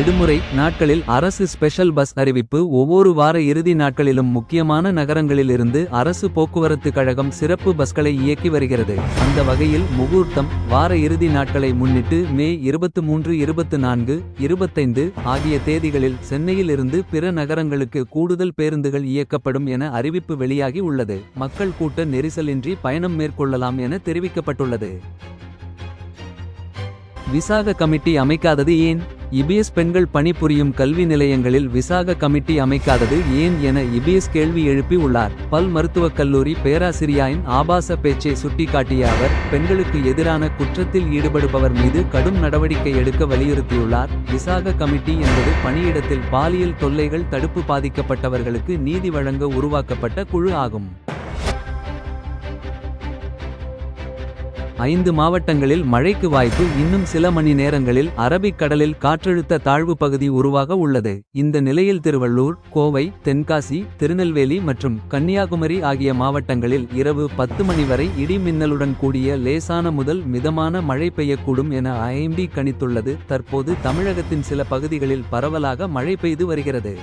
விடுமுறை நாட்களில் அரசு ஸ்பெஷல் பஸ் அறிவிப்பு. ஒவ்வொரு வார இறுதி நாட்களிலும் முக்கியமான நகரங்களிலிருந்து அரசு போக்குவரத்து கழகம் சிறப்பு பஸ்களை இயக்கி வருகிறது. அந்த வகையில் முகூர்த்தம் வார இறுதி நாட்களை முன்னிட்டு மே இருபத்து மூன்று இருபத்து நான்கு இருபத்தைந்து ஆகிய தேதிகளில் சென்னையில் இருந்து பிற நகரங்களுக்கு கூடுதல் பேருந்துகள் இயக்கப்படும் என அறிவிப்பு வெளியாகி உள்ளது. மக்கள் கூட்ட நெரிசலின்றி பயணம் மேற்கொள்ளலாம் என தெரிவிக்கப்பட்டுள்ளது. விசாக கமிட்டி அமைக்காதது ஏன்? இபிஎஸ் பெண்கள் பணிபுரியும் கல்வி நிலையங்களில் விசாக கமிட்டி அமைக்காதது ஏன் என இபிஎஸ் கேள்வி எழுப்பி உள்ளார். பல் மருத்துவக் கல்லூரி பேராசிரியாயின் ஆபாச பேச்சை சுட்டிக்காட்டிய அவர் பெண்களுக்கு எதிரான குற்றத்தில் ஈடுபடுபவர் மீது கடும் நடவடிக்கை எடுக்க வலியுறுத்தியுள்ளார். விசாக கமிட்டி என்பது பணியிடத்தில் பாலியல் தொல்லைகள் தடுப்பு பாதிக்கப்பட்டவர்களுக்கு நீதி வழங்க உருவாக்கப்பட்ட குழு ஆகும். ஐந்து மாவட்டங்களில் மழைக்கு வாய்ப்பு இன்னும் சில மணி நேரங்களில் அரபிக் கடலில் காற்றழுத்த தாழ்வு பகுதி உருவாக உள்ளது. இந்த நிலையில் திருவள்ளூர் கோவை தென்காசி திருநெல்வேலி மற்றும் கன்னியாகுமரி ஆகிய மாவட்டங்களில் இரவு பத்து மணி வரை இடி மின்னலுடன் கூடிய லேசான முதல் மிதமான மழை பெய்யக்கூடும் என ஐஎம்டி கணித்துள்ளது. தற்போது தமிழகத்தின் சில பகுதிகளில் பரவலாக மழை பெய்து வருகிறது.